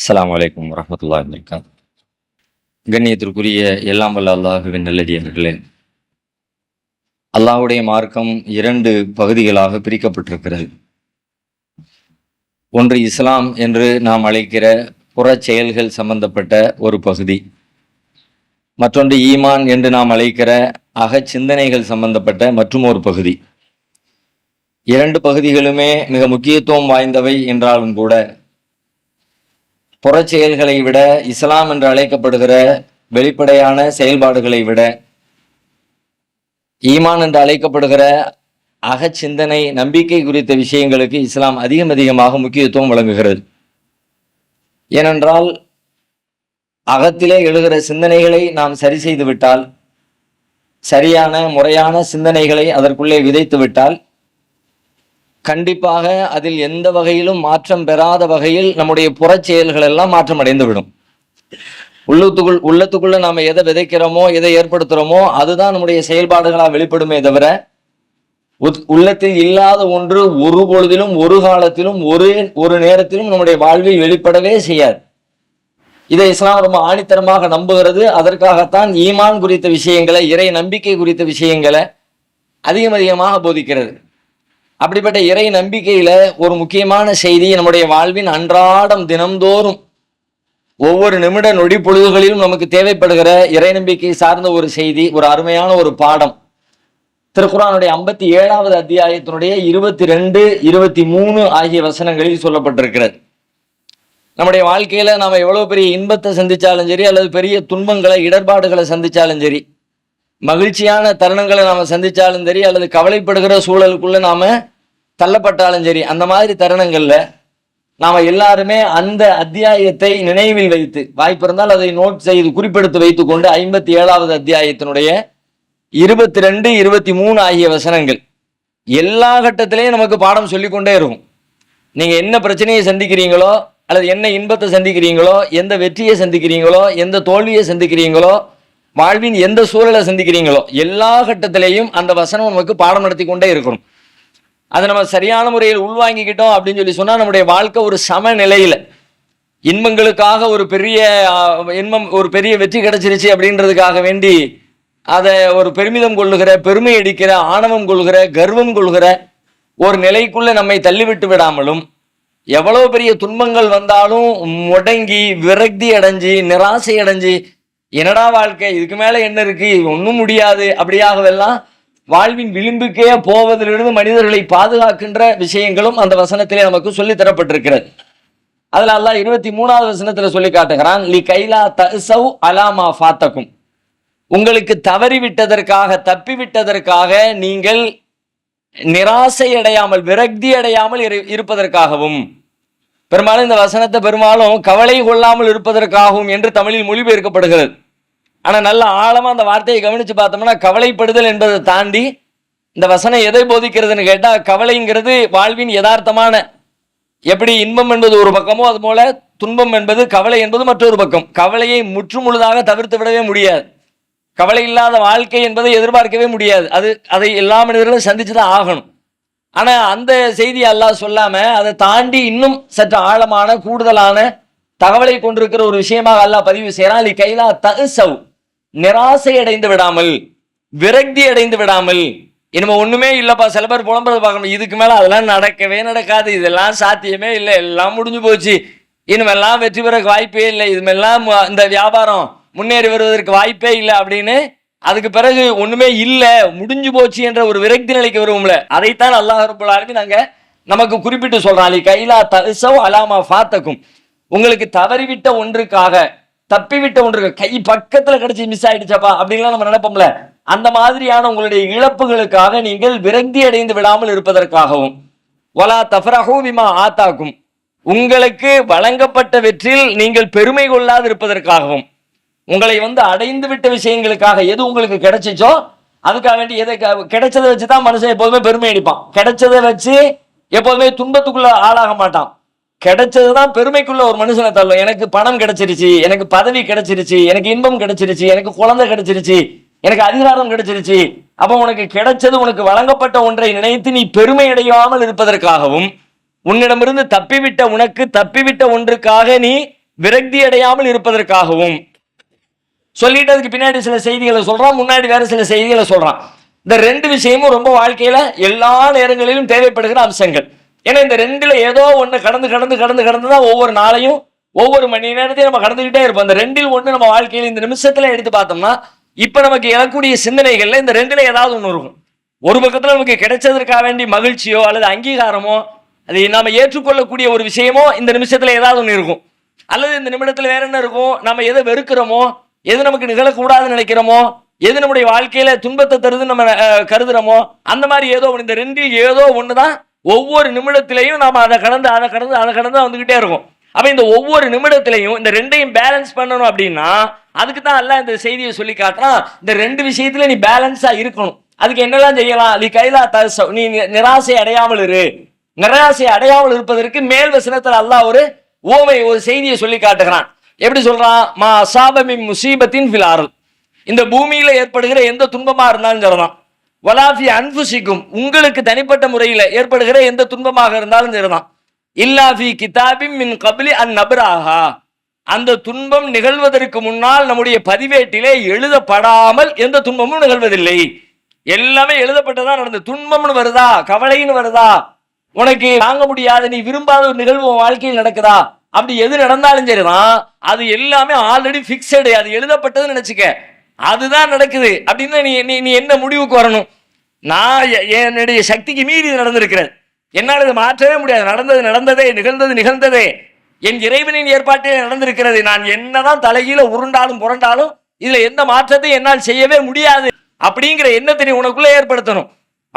அஸ்லாம் வலைக்கம் வரமத்துல்லா வபரகாத் கண்ணியத்திற்குரிய எல்லாம் வல்ல அல்லாஹுவின் நல்லடியார்களே அல்லாஹுடைய மார்க்கம் இரண்டு பகுதிகளாக பிரிக்கப்பட்டிருக்கிறது. ஒன்று இஸ்லாம் என்று நாம் அழைக்கிற புறச் செயல்கள் சம்பந்தப்பட்ட ஒரு பகுதி. மற்றொன்று ஈமான் என்று நாம் அழைக்கிற அகச் சிந்தனைகள் சம்பந்தப்பட்ட மற்றும் ஒரு பகுதி. இரண்டு பகுதிகளுமே மிக முக்கியத்துவம் வாய்ந்தவை என்றாலும் கூட புறச் செயல்களை விட இஸ்லாம் என்று அழைக்கப்படுகிற வெளிப்படையான செயல்பாடுகளை விட ஈமான் என்று அழைக்கப்படுகிற அகச்சிந்தனை நம்பிக்கை குறித்த விஷயங்களுக்கு இஸ்லாம் அதிகம் அதிகமாக முக்கியத்துவம் வழங்குகிறது. ஏனென்றால் அகத்திலே எழுகிற சிந்தனைகளை நாம் சரி செய்துவிட்டால் சரியான முறையான சிந்தனைகளை அதற்குள்ளே விதைத்து விட்டால் கண்டிப்பாக அதில் எந்த வகையிலும் மாற்றம் பெறாத வகையில் நம்முடைய புறச் செயல்கள் எல்லாம் மாற்றம் அடைந்து விடும் உள்ளத்துக்குள் உள்ளத்துக்குள்ள நாம எதை விதைக்கிறோமோ எதை ஏற்படுத்துறோமோ அதுதான் நம்முடைய செயல்பாடுகளாக வெளிப்படுமே தவிர உத்- உள்ளத்தில் இல்லாத ஒன்று ஒரு பொழுதிலும் ஒரு காலத்திலும் ஒரு ஒரு நேரத்திலும் நம்முடைய வாழ்வில் வெளிப்படவே செய்யாது. இதை இஸ்லாம் ரொம்ப ஆணித்தரமாக நம்புகிறது. அதற்காகத்தான் ஈமான் குறித்த விஷயங்களை இறை நம்பிக்கை குறித்த விஷயங்களை அதிகம் அதிகமாக போதிக்கிறது. அப்படிப்பட்ட இறை நம்பிக்கையில ஒரு முக்கியமான செய்தி நம்முடைய வாழ்வின் அன்றாடம் தினம்தோறும் ஒவ்வொரு நிமிட நொடி பொழுதுகளிலும் நமக்கு தேவைப்படுகிற இறை நம்பிக்கை சார்ந்த ஒரு செய்தி ஒரு அருமையான ஒரு பாடம். திருக்குறானுடைய ஐம்பத்தி ஏழாவது அத்தியாயத்தினுடைய இருபத்தி ரெண்டு இருபத்தி மூணு ஆகிய வசனங்களில் சொல்லப்பட்டிருக்கிறது. நம்முடைய வாழ்க்கையில நாம எவ்வளவு பெரிய இன்பத்தை சந்திச்சாலும் சரி அல்லது பெரிய துன்பங்களை இடர்பாடுகளை சந்திச்சாலும் சரி மகிழ்ச்சியான தருணங்களை நாம் சந்தித்தாலும் சரி அல்லது கவலைப்படுகிற சூழலுக்குள்ளே நாம் தள்ளப்பட்டாலும் சரி அந்த மாதிரி தருணங்களில் நாம் எல்லாருமே அந்த அத்தியாயத்தை நினைவில் வைத்து வாய்ப்பிருந்தால் அதை நோட் செய்து குறிப்பெடுத்து வைத்துக்கொண்டு ஐம்பத்தி ஏழாவது அத்தியாயத்தினுடைய இருபத்தி ரெண்டு இருபத்தி மூணு ஆகிய வசனங்கள். எல்லா கட்டத்திலையும் நமக்கு பாடம் சொல்லிக்கொண்டே இருக்கும். நீங்கள் என்ன பிரச்சனையை சந்திக்கிறீங்களோ அல்லது என்ன இன்பத்தை சந்திக்கிறீங்களோ எந்த வெற்றியை சந்திக்கிறீங்களோ எந்த தோல்வியை சந்திக்கிறீங்களோ வாழ்வின் எந்த சூழலை சந்திக்கிறீங்களோ எல்லா கட்டத்திலையும் அந்த வசனம் நமக்கு பாடம் நடத்தி கொண்டே இருக்கணும் அதை நம்ம சரியான முறையில் உள்வாங்கிக்கிட்டோம் அப்படின்னு சொல்லி சொன்னா நம்முடைய வாழ்க்கை ஒரு சமநிலையில இன்பங்களுக்காக ஒரு பெரிய இன்பம் ஒரு பெரிய வெற்றி கிடைச்சிருச்சு அப்படின்றதுக்காக வேண்டி அதை ஒரு பெருமிதம் கொள்ளுகிற பெருமை அடிக்கிற ஆணவம் கொள்கிற கர்வம் கொள்கிற ஒரு நிலைக்குள்ள நம்மை தள்ளிவிட்டு விடாமலும் எவ்வளவு பெரிய துன்பங்கள் வந்தாலும் முடங்கி விரக்தி அடைஞ்சு நிராசை அடைஞ்சு என்னடா வாழ்க்கை? இதுக்கு மேல என்ன இருக்கு? ஒன்றும் முடியாது. அப்படியாகவெல்லாம் வாழ்வின் விளிம்புக்கே போவதிலிருந்து மனிதர்களை பாதுகாக்கின்ற விஷயங்களும் அந்த வசனத்திலே நமக்கு சொல்லி தரப்பட்டிருக்கிறது. அதுல அல்லாஹ் இருபத்தி மூணாவது வசனத்துல சொல்லி காட்டுகிறான் லி கைலா தசவ் அலாமா ஃபாத்தக்கும் உங்களுக்கு தவறி விட்டதற்காக தப்பி விட்டதற்காக நீங்கள் நிராசை அடையாமல் விரக்தி அடையாமல் இரு- இருப்பதற்காகவும் பெரும்பாலும் இந்த வசனத்தை பெரும்பாலும் கவலை கொள்ளாமல் இருப்பதற்காகவும் என்று தமிழில் மொழிபெயர்க்கப்படுகிறது. ஆனால் நல்ல ஆழமாக அந்த வார்த்தையை கவனித்து பார்த்தோம்னா கவலைப்படுதல் என்பதை தாண்டி இந்த வசனம் எதை போதிக்கிறதுன்னு கேட்டால் கவலைங்கிறது வாழ்வின் யதார்த்தமான எப்படி இன்பம் என்பது ஒரு பக்கமோ அது போல துன்பம் என்பது கவலை என்பது மற்றொரு பக்கம். கவலையை முற்றுமுழுதாக தவிர்த்து விடவே முடியாது. கவலை இல்லாத வாழ்க்கை என்பதை எதிர்பார்க்கவே முடியாது. அது அதை எல்லா மனிதர்களும் சந்திச்சு தான் ஆகணும். ஆனால் அந்த செய்தி எல்லாம் சொல்லாமல் அதை தாண்டி இன்னும் சற்று ஆழமான கூடுதலான தகவலை கொண்டிருக்கிற ஒரு விஷயமாக அல்லாஹ் பதிவு செய்கிறான். லி கைலா தகுசவ் நிராசை அடைந்து விடாமல் விரக்தி அடைந்து விடாமல். இனிமே ஒன்றுமே இல்லைப்பா சில பேர் புலம்புறது பார்க்கணும். இதுக்கு மேலே அதெல்லாம் நடக்கவே நடக்காது. இதெல்லாம் சாத்தியமே இல்லை. எல்லாம் முடிஞ்சு போச்சு. இனிமெல்லாம் வெற்றி பெற வாய்ப்பே இல்லை. இதுமெல்லாம் இந்த வியாபாரம் முன்னேறி வருவதற்கு வாய்ப்பே இல்லை அப்படின்னு அதுக்கு பிறகு ஒண்ணுமே இல்ல முடிஞ்சு போச்சு என்ற ஒரு விரக்தி நிலைக்கு வருவோம்ல. அதைத்தான் அல்லாஹ் ரப்பல் ஆலமீன் நாங்க நமக்கு குறிப்பிட்டு சொல்றான். அலி கைலா தசவ் அலாமா ஃபாத்தக்கும் உங்களுக்கு தவறிவிட்ட ஒன்றுக்காக தப்பிவிட்ட ஒன்றுக்கு கை பக்கத்துல கிடைச்சி மிஸ் ஆயிடுச்சப்பா அப்படின்லாம் நம்ம நினைப்போம்ல. அந்த மாதிரியான உங்களுடைய இழப்புகளுக்காக நீங்கள் விரக்தி அடைந்து விடாமல் இருப்பதற்காகவும் ஒலா தஃபரஹூ விமா ஆத்தாக்கும். உங்களுக்கு வழங்கப்பட்ட வெற்றில் நீங்கள் பெருமை கொள்ளாது இருப்பதற்காகவும் உங்களை வந்து அடைந்து விட்ட விஷயங்களுக்காக எது உங்களுக்கு கிடைச்சிச்சோ அதுக்காக வேண்டி எதை கிடைச்சதை வச்சு தான் மனுஷன் எப்போதுமே பெருமை அடிப்பான். கிடைச்சதை வச்சு எப்போதுமே துன்பத்துக்குள்ள ஆளாக மாட்டான். கிடைச்சதுதான் பெருமைக்குள்ள ஒரு மனுஷனை தள்ளும். எனக்கு பணம் கிடைச்சிருச்சு எனக்கு பதவி கிடைச்சிருச்சு எனக்கு இன்பம் கிடைச்சிருச்சு எனக்கு குழந்தை கிடைச்சிருச்சு எனக்கு அதிகாரம் கிடைச்சிருச்சு. அப்போ உனக்கு கிடைச்சது உனக்கு வழங்கப்பட்ட ஒன்றை நினைத்து நீ பெருமை அடையாமல் இருப்பதற்காகவும் உன்னிடமிருந்து தப்பிவிட்ட உனக்கு தப்பிவிட்ட ஒன்றுக்காக நீ விரக்தி அடையாமல் இருப்பதற்காகவும் சொல்லிட்டு அதுக்கு பின்னாடி சில செய்திகளை சொல்றான் முன்னாடி வேற சில செய்திகளை சொல்றான். இந்த ரெண்டு விஷயமும் ரொம்ப வாழ்க்கையில எல்லா நேரங்களிலும் தேவைப்படுகிற அம்சங்கள். ஏன்னா இந்த ரெண்டுல ஏதோ ஒன்று கடந்து கடந்து கடந்து கடந்து தான் ஒவ்வொரு நாளையும் ஒவ்வொரு மணி நேரத்தையும் நம்ம கடந்துகிட்டே இருப்போம். இந்த ரெண்டில் ஒன்று நம்ம வாழ்க்கையில இந்த நிமிஷத்துல எடுத்து பார்த்தோம்னா இப்ப நமக்கு எழக்கூடிய சிந்தனைகள்ல இந்த ரெண்டுல ஏதாவது ஒன்று இருக்கும். ஒரு பக்கத்துல நமக்கு கிடைச்சதற்காக வேண்டி மகிழ்ச்சியோ அல்லது அங்கீகாரமோ அது நாம ஏற்றுக்கொள்ளக்கூடிய ஒரு விஷயமோ இந்த நிமிஷத்துல ஏதாவது ஒன்று இருக்கும். அல்லது இந்த நிமிடத்துல வேற என்ன இருக்கும்? நம்ம எதை வெறுக்கிறோமோ எது நமக்கு நிகழக்கூடாதுன்னு நினைக்கிறோமோ? எது நம்முடைய வாழ்க்கையில துன்பத்தை தருதுன்னு நம்ம கருதுறோமோ? அந்த மாதிரி ஏதோ ஒன்று இந்த ரெண்டில் ஏதோ ஒண்ணுதான் ஒவ்வொரு நிமிடத்திலையும் நாம அதை கடந்து அதை கடந்து அதை கடந்து வந்துகிட்டே இருக்கும். அப்ப இந்த ஒவ்வொரு நிமிடத்திலையும் இந்த ரெண்டையும் பேலன்ஸ் பண்ணணும் அப்படின்னா அதுக்கு தான் எல்லாம் இந்த செய்தியை சொல்லி காட்டுறான் இந்த ரெண்டு விஷயத்துல நீ பேலன்ஸா இருக்கணும். அதுக்கு என்னெல்லாம் செய்யலாம்? நீ கைலா தச நீ நிராசை அடையாமல் இரு. நிராசை அடையாமல் இருப்பதற்கு மேல் வசனத்துல அல்லாஹ் ஒரு ஓமை ஒரு செய்தியை சொல்லி காட்டுகிறான். எப்படி சொல்றான் மா அசாபமி முசீபத்தின் ஃபிலாரல் இந்த பூமியில ஏற்படுகிற எந்த துன்பமா இருந்தாலும் சரிதான். வலாஃபி அன்புசிக்கும் உங்களுக்கு தனிப்பட்ட முறையில் ஏற்படுகிற எந்த துன்பமாக இருந்தாலும் சரிதான். இல்லாஃபி கிதாபிம் மின் கபிலி அன் நபராகா அந்த துன்பம் நிகழ்வதற்கு முன்னால் நம்முடைய பதிவேட்டிலே எழுதப்படாமல் எந்த துன்பமும் நிகழ்வதில்லை. எல்லாமே எழுதப்பட்டதா நடந்தது. துன்பம்னு வருதா? கவலைன்னு வருதா? உனக்கு தாங்க முடியாத. நீ விரும்பாத ஒரு நிகழ்வு வாழ்க்கையில் நடக்குதா? அப்படி எது நடந்தாலும் சரிதான். அது எல்லாமே ஆல்ரெடி ஃபிக்ஸடு அது எழுதப்பட்டதுன்னு நினச்சிக்க. அதுதான் நடக்குது. அப்படின்னு நீ நீ நீ என்ன முடிவுக்கு வரணும்? நான் எ- என்னுடைய சக்திக்கு மீறி இது நடந்திருக்கிறது. என்னால் இதை மாற்றவே முடியாது. நடந்தது நடந்ததே நிகழ்ந்தது நிகழ்ந்ததே. என் இறைவனின் ஏற்பாட்டே நடந்திருக்கிறது. நான் என்னதான் தலைகீழ உருண்டாலும் புரண்டாலும் இதில் எந்த மாற்றத்தையும் என்னால் செய்யவே முடியாது. அப்படிங்கிற எண்ணத்தை நீ உனக்குள்ளே ஏற்படுத்தணும்.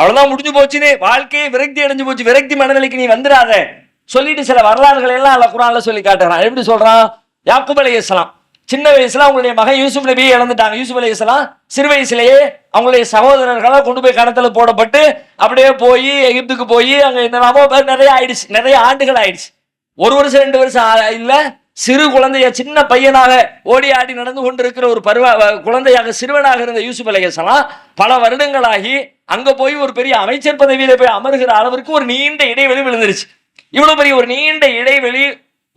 அவ்வளோதான் முடிஞ்சு போச்சுன்னு வாழ்க்கையை விரக்தி அடைஞ்சு போச்சு. விரக்தி மனநிலைக்கு நீ வந்துடாத சொல்லிட்டு சில வரலாறுகளை எல்லாம் அல்ல குரான்ல சொல்லி காட்டுறான். எப்படி சொல்றான்? யாக்குப் அலி இஸ்லாம் சின்ன வயசுல அவங்களுடைய மகன் யூசுப் நபி இழந்துட்டாங்க. யூசுப் அலைஹிஸ்ஸலாம் சிறு வயசுலயே அவங்களுடைய சகோதரர்களை கொண்டு போய் கணத்துல போடப்பட்டு அப்படியே போய் எகிப்துக்கு போய் அங்க என்னெல்லாமோ நிறைய ஆயிடுச்சு. நிறைய ஆண்டுகள் ஆயிடுச்சு. ஒரு வருஷம் ரெண்டு வருஷம் ஆ- இல்ல சிறு குழந்தைய சின்ன பையனாக ஓடி ஆடி நடந்து கொண்டிருக்கிற ஒரு பருவ குழந்தையாக சிறுவனாக இருந்த யூசுப் அலையசலாம் பல வருடங்களாகி அங்க போய் ஒரு பெரிய அமைச்சர் பதவியில போய் அமர்கிற அளவிற்கு ஒரு நீண்ட இடைவெளி விழுந்துருச்சு. இவ்வளவு பெரிய ஒரு நீண்ட இடைவெளி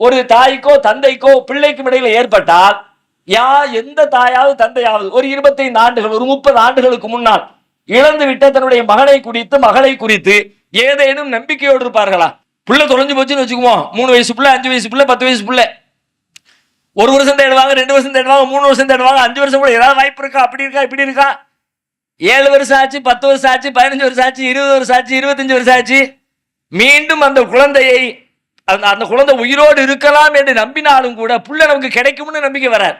ஒரு தாய்க்கோ தந்தைக்கோ பிள்ளைக்கும் இடையில ஏற்பட்டால் யா எந்த தாயாவது தந்தையாவது ஒரு இருபத்தைந்து ஆண்டுகள் ஒரு முப்பது ஆண்டுகளுக்கு முன்னால் இழந்து விட்ட தன்னுடைய மகனை குறித்து மகளை குறித்து ஏதேனும் நம்பிக்கையோடு இருப்பார்களா? புள்ள தொலைஞ்சு போச்சுன்னு வச்சுக்குவோம். மூணு வயசு புள்ள அஞ்சு வயசு புள்ள பத்து வயசு புள்ள. ஒரு வருஷம் தேடுவாங்க ரெண்டு வருஷம் தேடுவாங்க மூணு வருஷம் தேடுவாங்க அஞ்சு வருஷம் கூட ஏதாவது வாய்ப்பு இருக்கா? அப்படி இருக்கா? இப்படி இருக்கா? ஏழு வருஷம் ஆச்சு பத்து வருஷம் ஆச்சு பதினஞ்சு வருஷம் ஆச்சு இருபது வருஷம் ஆச்சு இருபத்தஞ்சு வருஷம் ஆச்சு. மீண்டும் அந்த குழந்தையை அந்த அந்த குழந்தை உயிரோடு இருக்கலாம் என்று நம்பினாலும் கூட புள்ள நமக்கு கிடைக்கும்னு நம்பிக்கை வராது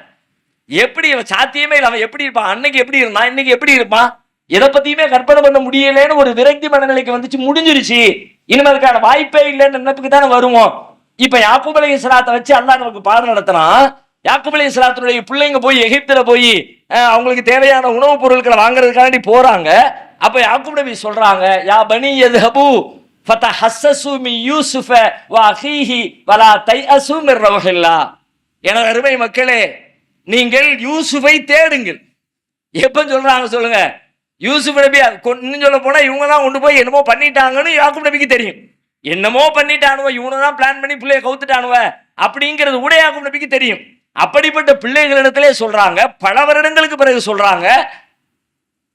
எப்படி இவன் சாத்தியமே இல்லை அவன் எப்படி இருப்பான்? அன்னைக்கு எப்படி இருந்தான்? இன்னைக்கு எப்படி இருப்பான்? எதை பத்தியுமே கற்பனை பண்ண முடியலன்னு ஒரு விரக்தி மனநிலைக்கு வந்துச்சு முடிஞ்சிருச்சு. இனிமே அதுக்கான வாய்ப்பே இல்லைன்னு நினைப்புக்கு தானே வருவோம். இப்ப யாக்கூப் அலைஹி வச்சு அல்லா நமக்கு பாடம் நடத்தினான் யாக்கூப் அலைஹி பிள்ளைங்க போய் எகிப்துல போய் அவங்களுக்கு தேவையான உணவுப் பொருட்களை வாங்குறதுக்காண்டி போறாங்க. அப்ப யாக்கூப் சொல்றாங்க யா பனி யத்ஹபு ஃபதஹஸ்ஸசு மின் யூசுஃப வ அஹீஹி வலா தைஅசு மிர் ரவ்ஹில்லா எனது அருமை மக்களே நீங்கள் யூசுஃபை தேடுங்கள். எப்ப சொல்றாங்க சொல்லுங்க. யூசுப் நபி இன்னும் சொல்ல போனா இவங்க தான் கொண்டு போய் என்னமோ பண்ணிட்டாங்கன்னு யாக்கும் நபிக்கு தெரியும். என்னமோ பண்ணிட்டானுவ இவனை தான் பிளான் பண்ணி பிள்ளைய கவுத்துட்டானுவ அப்படிங்கிறது கூட யாக்கூப் நபிக்கு தெரியும். அப்படிப்பட்ட பிள்ளைகளிடத்திலே சொல்றாங்க பல வருடங்களுக்கு பிறகு சொல்றாங்க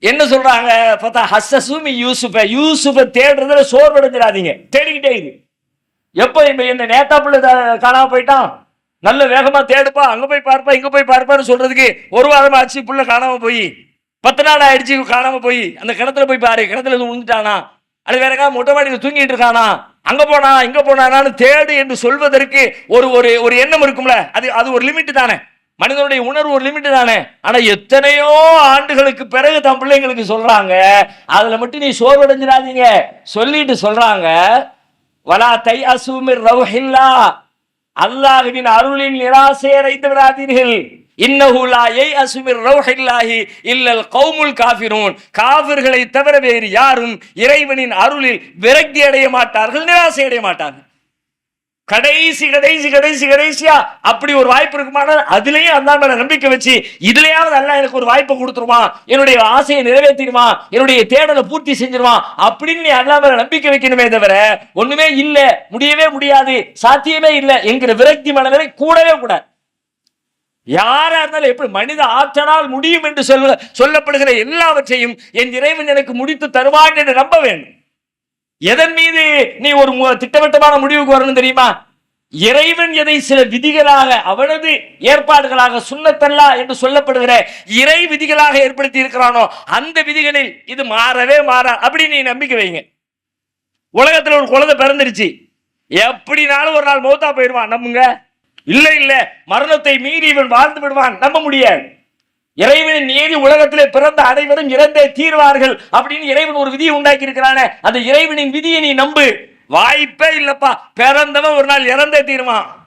என்ன சொல்றாங்க? பார்த்தா ஹஸ்ஸூமி யூசுஃப. யூசுஃபை தேடுறதுல சோர்வடைஞ்சிடாதீங்க. தேடிக்கிட்டே இது எப்போ இப்போ என்ன நேத்தா பிள்ளை காணாம போயிட்டான்? நல்ல வேகமா தேடுப்பா. அங்க போய் பார்ப்பா இங்க போய் பார்ப்பான்னு சொல்றதுக்கு ஒரு வாரம் ஆச்சு புள்ள காணாம போய். பத்து நாள் ஆயிடுச்சு காணாம போய். அந்த கிணத்துல போய் பாரு கிணத்துல இருந்து விழுந்துட்டானா அது வேற எங்கேயாவது மொட்டை மாடியில் தூங்கிட்டு இருக்கானா? அங்க போனா இங்க போனானான்னு தேடு என்று சொல்வதற்கு ஒரு ஒரு ஒரு எண்ணம் இருக்கும்ல. அது அது ஒரு லிமிட் தானே. மனிதனுடைய உணர்வு ஒரு லிமிட்டு தானே. ஆனால் எத்தனையோ ஆண்டுகளுக்கு பிறகு தன் பிள்ளைங்களுக்கு சொல்கிறாங்க அதில் மட்டும் நீ சோர்வடைஞ்சிடாதீங்க. சொல்லிட்டு சொல்கிறாங்க வலா தை அசூமிர் ரவுஹில்லா. அல்லாஹுவின் அருளின் நிராசை அடைந்து விடாதீர்கள். இன்னஹுலா லா அசுமிர் ரவுஹில்லாஹி இல்லல் கௌமுல் காஃபிரூன். காஃபிர்களை தவிர வேறு யாரும் இறைவனின் அருளில் விரக்தி அடைய மாட்டார்கள் நிராசை அடைய மாட்டார்கள். கடைசி கடைசி கடைசி கடைசியா அப்படி ஒரு வாய்ப்பு இருக்குமானால் அதுலயும் அல்லா மேல நம்பிக்கை வச்சு இதுலயாவது அல்லாஹ் எனக்கு ஒரு வாய்ப்பை கொடுத்துருவான் என்னுடைய ஆசையை நிறைவேற்றிடுவான் என்னுடைய தேடலை பூர்த்தி செஞ்சிருவான் அப்படின்னு நீ அல்லா மேல நம்பிக்கை வைக்கணுமே தவிர ஒண்ணுமே இல்ல முடியவே முடியாது சாத்தியமே இல்லை என்கிற விரக்தி மனநிலை கூடவே கூடாது. யாரா இருந்தாலும் எப்படி மனித ஆற்றலால் முடியும் என்று சொல்ல சொல்லப்படுகிற எல்லாவற்றையும் என் இறைவன் எனக்கு முடித்து தருவான் என்று நம்ப வேண்டும். எதன் மீது நீ ஒரு மு- திட்டவட்டமான முடிவுக்கு வரணும் தெரியுமா? இறைவன் எதை சில விதிகளாக அவனது ஏற்பாடுகளாக சுண்ணத்தல்லா என்று சொல்லப்படுகிற இறை விதிகளாக ஏற்படுத்தி இருக்கிறானோ அந்த விதிகளில் இது மாறவே மாறா அப்படி நீ நம்பிக்கை வைங்க. உலகத்துல ஒரு குழந்தை பிறந்துருச்சு. எப்படினாலும் ஒரு நாள் மௌத்தா போயிடுவான் நம்புங்க. இல்ல இல்ல. மரணத்தை மீறி இவன் வாழ்ந்து விடுவான் நம்ப முடியாது. இறைவனின் நீதி உலகத்திலே பிறந்த அனைவரும் இறந்தே தீர்வார்கள் அப்படின்னு இறைவன் ஒரு விதியை உண்டாக்கி இருக்கிறானே அந்த இறைவனின் விதியை நீ நம்பு. வாய்ப்பே இல்லப்பா. பிறந்தவன் ஒரு நாள் இறந்தே தீருவான்.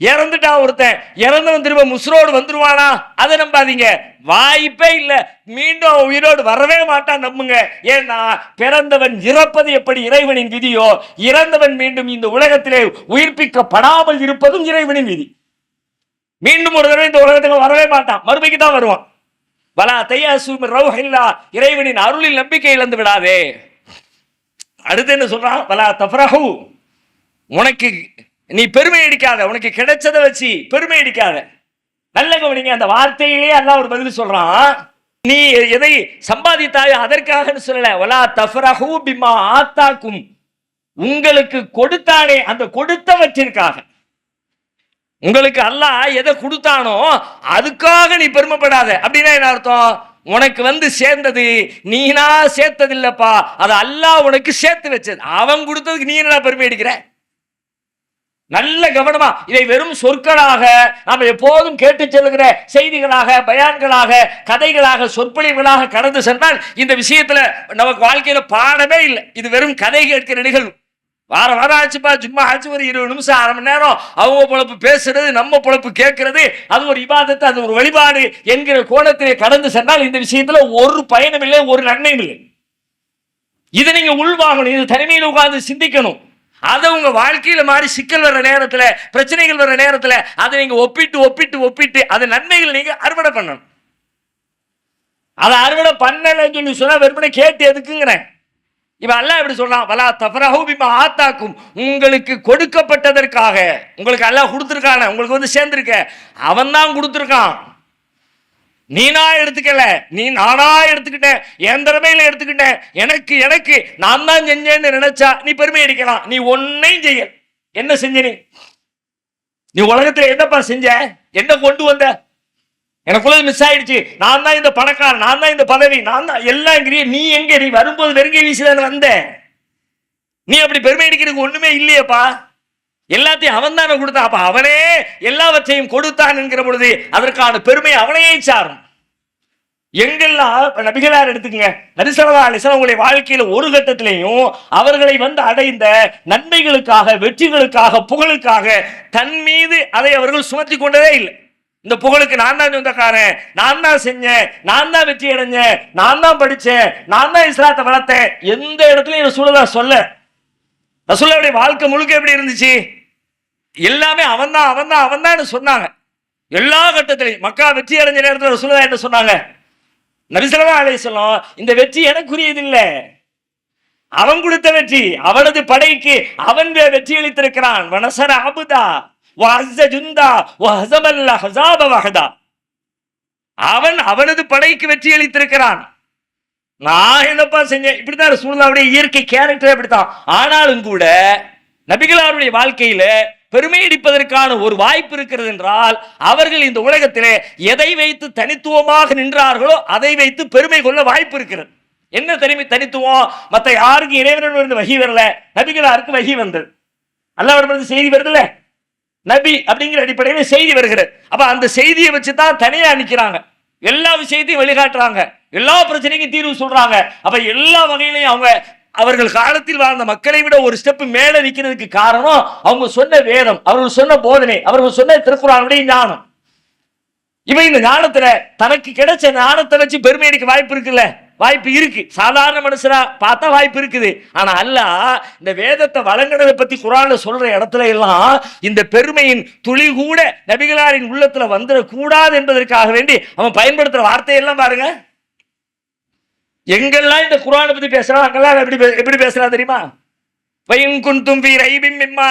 இறந்துட்டான் ஒருத்தன். இறந்தவன் திரும்ப முஸ்ரோடு வந்துருவானா? அதை நம்பாதீங்க. வாய்ப்பே இல்ல. மீண்டும் அவன் உயிரோடு வரவே மாட்டான் நம்புங்க. ஏன்னா பிறந்தவன் இறப்பது எப்படி இறைவனின் விதியோ இறந்தவன் மீண்டும் இந்த உலகத்திலே உயிர்ப்பிக்கப்படாமல் இருப்பதும் இறைவனின் விதி. மீண்டும் ஒரு தடவை இந்த உலகத்துக்கு வரவே மாட்டான். மறுமைக்கு தான் வருவான். வலா தையாசு ரவுஹில்லா இறைவனின் அருளில் நம்பிக்கை இழந்து விடாதே. அடுத்து என்ன சொல்றான் வலா தஃப்ரஹு. உனக்கு நீ பெருமை அடிக்காத. உனக்கு கிடைச்சதை வச்சு பெருமை அடிக்காத. நல்ல கவனிங்க அந்த வார்த்தையிலே அல்லாஹ் ஒரு பதில் சொல்றான். நீ எதை சம்பாதித்தாயோ அதற்காக சொல்லல. வலா தஃப்ரஹூ பிமா ஆத்தாக்கும். உங்களுக்கு கொடுத்தானே அந்த கொடுத்தவற்றிற்காக. உங்களுக்கு அல்லாஹ் எதை கொடுத்தானோ அதுக்காக நீ பெருமைப்படாத. அப்படின்னா என்ன அர்த்தம்? உனக்கு வந்து சேர்ந்தது நீனா சேர்த்தது இல்லப்பா அது அல்லாஹ் உனக்கு சேர்த்து வச்சது. அவன் கொடுத்ததுக்கு நீ என்ன பெருமை அடிக்கிற? நல்ல கவனமா. இதை வெறும் சொற்களாக நாம் எப்போதும் கேட்டு செல்கிற செய்திகளாக பயான்களாக கதைகளாக சொற்பொழிவுகளாக கடந்து சென்றால் இந்த விஷயத்துல நமக்கு வாழ்க்கையில பாடமே இல்லை. இது வெறும் கதை கேட்கிற நிகழ்வு. வாரம் வாரம் ஆச்சுப்பா சும்மா ஆச்சு ஒரு இருபது நிமிஷம் அரை மணி நேரம். அவங்க பொழப்பு பேசுறது நம்ம பொழப்பு கேட்கறது அது ஒரு விவாதத்தை அது ஒரு வழிபாடு என்கிற கோணத்திலே கடந்து சென்றால் இந்த விஷயத்துல ஒரு பயனும் இல்லை ஒரு நன்மையும் இல்லை. இதை நீங்க உள்வாங்கணும் இது தனிமையில் உட்கார்ந்து சிந்திக்கணும். அதை உங்க வாழ்க்கையில மாறி சிக்கல் வர்ற நேரத்துல பிரச்சனைகள் வர்ற நேரத்துல அதை நீங்க ஒப்பிட்டு ஒப்பிட்டு ஒப்பிட்டு அது நன்மைகள் நீங்க அறுவடை பண்ணணும். அதை அறுவடை பண்ணலன்னு சொல்லி சொன்னா வெறுமனே கேட்டு எதுக்குங்கிறேன். இவன் அல்லாஹ் எப்படி சொல்றான். வலா தஃபரஹு பிமா ஆத்தாக்கும். உங்களுக்கு கொடுக்கப்பட்டதற்காக. உங்களுக்கு அல்லாஹ் கொடுத்துருக்கான. உங்களுக்கு வந்து சேர்ந்துருக்க. அவன் தான் கொடுத்துருக்கான். நீனா எடுத்துக்கல. நீ நானா எடுத்துக்கிட்டேன் என் திறமையில எடுத்துக்கிட்டேன் எனக்கு எனக்கு. நான் தான் செஞ்சேன்னு நினைச்சா நீ பெருமை அடிக்கலாம். நீ ஒன்னையும் செய்ய என்ன செஞ்ச நீ? நீ உலகத்துல என்னப்பா செஞ்ச? என்ன கொண்டு வந்த? எனக்குள்ள மிஸ் ஆயிடுச்சு. நான் தான் இந்த பணக்காரன் நான் தான் இந்த பதவி நான் தான் எல்லாம் இங்கிறிய நீ எங்க நீ வரும்போது வெறுங்கை வீசிதான் வந்த நீ அப்படி பெருமை அடிக்கிறதுக்கு ஒண்ணுமே இல்லையேப்பா. எல்லாத்தையும் அவன் தானே கொடுத்தான். அப்ப அவனே எல்லாவற்றையும் கொடுத்தான் என்கிற பொழுது அதற்கான பெருமை அவனையே சாரும். எங்கெல்லாம் நபிகளார் எடுத்துக்கங்க. நரிசலா அலிசலம் உங்களுடைய வாழ்க்கையில ஒரு கட்டத்திலையும் அவர்களை வந்து அடைந்த நன்மைகளுக்காக வெற்றிகளுக்காக புகழுக்காக தன் மீது அதை அவர்கள் சுமத்தி கொண்டதே இல்லை. இந்த புகழுக்கு நான் தான் சொந்தக்காரன் நான் தான் செஞ்சேன் நான் தான் வெற்றி அடைஞ்சேன் நான் தான் படித்தேன் நான் தான் இஸ்லாத்தை வளர்த்தேன். எந்த இடத்துலையும் ரசூலா சொல்ல. ரசூலுல்லாவுடைய வாழ்க்கை முழுக்க எப்படி இருந்துச்சு? எல்லாமே அவன் தான் அவன் தான் அவன் தான் சொன்னாங்க. எல்லா கட்டத்திலையும். மக்கா வெற்றி அடைஞ்ச நேரத்தில் ரசூலா என்ன சொன்னாங்க? நபிசல்லா சொல்லும் இந்த வெற்றி எனக்குரியது இல்லை அவன் கொடுத்த வெற்றி அவனது படைக்கு அவன் வெற்றி அளித்திருக்கிறான் வனசர அபுதா. வஹஸ ஜுந்தா வஹஸமல்ல ஹசாப வஹதா. அவன் அவனது படைக்கு வெற்றி அளித்திருக்கிறான். நான் என்னப்பா செஞ்சேன்? இப்படிதான் ரசூல்லாவுடைய இயற்கை கேரக்டர் இப்படித்தான் ஆனாலும் கூட நபிகளாருடைய வாழ்க்கையில பெருமை அடிப்பதற்கான ஒரு வாய்ப்பு இருக்கிறது என்றால் அவர்கள் இந்த உலகத்திலே எதை வைத்து தனித்துவமாக நின்றார்களோ அதை வைத்து பெருமை கொள்ள வாய்ப்பு இருக்கிறது. என்ன தனிமை தனித்துவம்? மற்ற யாருக்கு இறைவனிடம் வகி வரல. நபிகளாருக்கு வகி வந்தது. அல்லாவிடம் செய்தி வருதுல்ல? நபி அப்படிங்கிற அடிப்படையில் செய்தி வருகிறது. அப்ப அந்த செய்தியை வச்சு தான் தனியா நிற்கிறாங்க எல்லா விஷயத்தையும் வழிகாட்டுறாங்க. எல்லா பிரச்சனைக்கும் தீர்வு சொல்றாங்க. அப்ப எல்லா வகையிலையும் அவங்க அவர்கள் காலத்தில் வாழ்ந்த மக்களை விட ஒரு ஸ்டெப் மேல நிக்கிறதுக்கு காரணம் அவங்க சொன்ன வேதம். அவர்கள் சொன்ன போதனை அவர்கள் சொன்ன திருக்குறானுடைய ஞானம். இவன் இந்த ஞானத்துல தனக்கு கிடைச்ச ஞானத்தை வச்சு பெருமை அடிக்க வாய்ப்பு இருக்குல்ல? வாய்ப்பு இருக்கு. சாதாரண மனுஷனா பார்த்தா வாய்ப்பு இருக்குது. ஆனா அல்ல இந்த வேதத்தை வழங்கினதை பத்தி குரான்ல சொல்ற இடத்துல எல்லாம் இந்த பெருமையின் துளி கூட நபிகளாரின் உள்ளத்துல வந்துடக்கூடாது என்பதற்காக வேண்டி அவன் பயன்படுத்துற வார்த்தையெல்லாம் பாருங்க. எங்கெல்லாம் இந்த குரானை பத்தி பேசுறான் அங்கெல்லாம் எப்படி பே- எப்படி பேசுறான் தெரியுமா? வயின் குந்தும் ஃபீ ரைபின் மிம்மா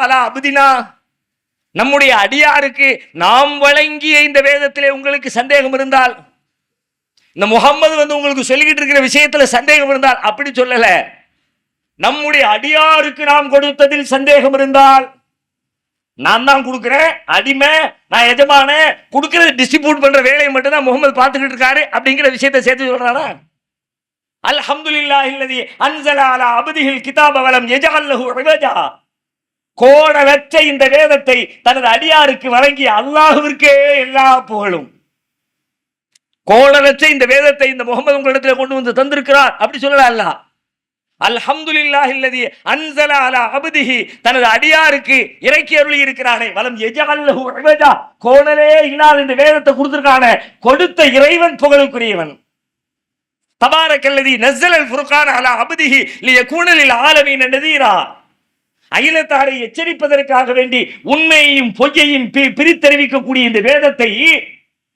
அலா அபுதினா. நம்முடைய அடியாருக்கு நாம் வழங்கிய இந்த வேதத்திலே உங்களுக்கு சந்தேகம் இருந்தால் இந்த முகம்மது வந்து உங்களுக்கு சொல்லிக்கிட்டு இருக்கிற விஷயத்தில் சந்தேகம் இருந்தால் அப்படி சொல்லல. நம்முடைய அடியாருக்கு நாம் கொடுத்ததில் சந்தேகம் இருந்தால் நான் தான் கொடுக்குறேன் அடிமை நான் எஜமான கொடுக்கறது டிஸ்ட்ரிபியூட் பண்ற வேலையை மட்டும் தான் முகமது பார்த்துக்கிட்டு இருக்காரு அப்படிங்கிற விஷயத்தை சேர்த்து சொல்றானா அல்ஹம்துலில்லாஹி அல்லதி அன்ஸல அலா கிதாப வலம் யஜஅல் லஹு இவஜா. இந்த வேதத்தை தனது அடியாருக்கு வழங்கிய அல்லாஹுவிற்கே எல்லா புகழும். கோடலற்ற இந்த வேதத்தை இந்த முகமது உங்களிடத்தில் கொண்டு வந்து தந்திருக்கிறார் அப்படி சொல்லல அல்லாஹ் அல்ஹம்துலில்லாஹி அல்லதி அலா அப்திஹி. தனது அடியாருக்கு இறக்கி அருளி இருக்கிறானே. வலம் யஜஅல் லஹு கோணலே இல்லாத இந்த வேதத்தை கொடுத்திருக்கானே. கொடுத்த இறைவன் புகழுக்குரியவன். தபாரக்கல்லதி நஸ்ஸலல் ஃபுர்கான அலா அப்திஹி லியகூன லில் ஆலமீன நதீரா. அகிலத்தாரை எச்சரிப்பதற்காக வேண்டி உண்மையையும் பொய்யையும் பி- பிரித்தறிவிக்கக்கூடிய இந்த வேதத்தை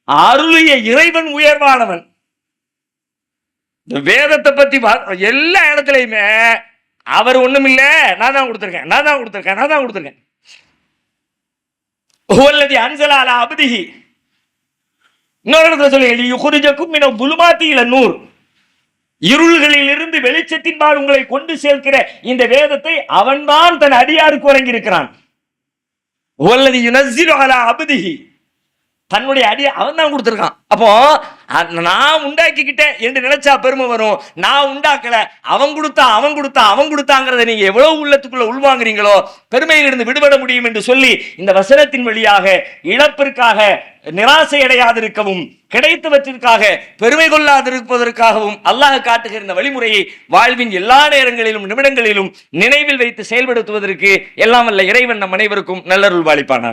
அருளிய இறைவன் உயர்வானவன். இந்த வேதத்தை பத்தி பா- எல்லா இடத்துலயுமே அவர் ஒண்ணும் இல்ல நான் தான் கொடுத்திருக்கேன் நான் தான் கொடுத்திருக்கேன் நான் தான் கொடுத்திருக்கேன். ஹுவல்லதி அன்ஸல அலா இன்னொரு இடத்துல சொல்லி யுகுரிஜக்கும் மின நூர். இருள்களில் இருந்து வெளிச்சத்தின்பால் உங்களை கொண்டு சேர்க்கிற இந்த வேதத்தை அவன்தான் தன் அடியாருக்கு வழங்கி இருக்கிறான் வல்லதி யுனஸ்ஸிலு அலா அப்திஹி. தன்னுடைய அடி அவன் தான் கொடுத்துருக்கான். அப்போ நான் உண்டாக்கிக்கிட்டேன் என்று நினைச்சா பெருமை வரும். நான் உண்டாக்கல. அவன் கொடுத்தா அவன் கொடுத்தா அவன் கொடுத்தாங்கிறத நீங்க எவ்வளவு உள்ளத்துக்குள்ள உள்வாங்குறீங்களோ பெருமையிலிருந்து விடுபட முடியும் என்று சொல்லி இந்த வசனத்தின் வழியாக இழப்பிற்காக நிராசை அடையாதிருக்கவும் கிடைத்தவற்றிற்காக பெருமை கொள்ளாதிருப்பதற்காகவும் அல்லாஹ் காட்டுகிற இந்த வழிமுறையை வாழ்வின் எல்லா நேரங்களிலும் நிமிடங்களிலும் நினைவில் வைத்து செயல்படுத்துவதற்கு எல்லாம் வல்ல இறைவன் நம் அனைவருக்கும் நல்லருள் வாழிப்பானார்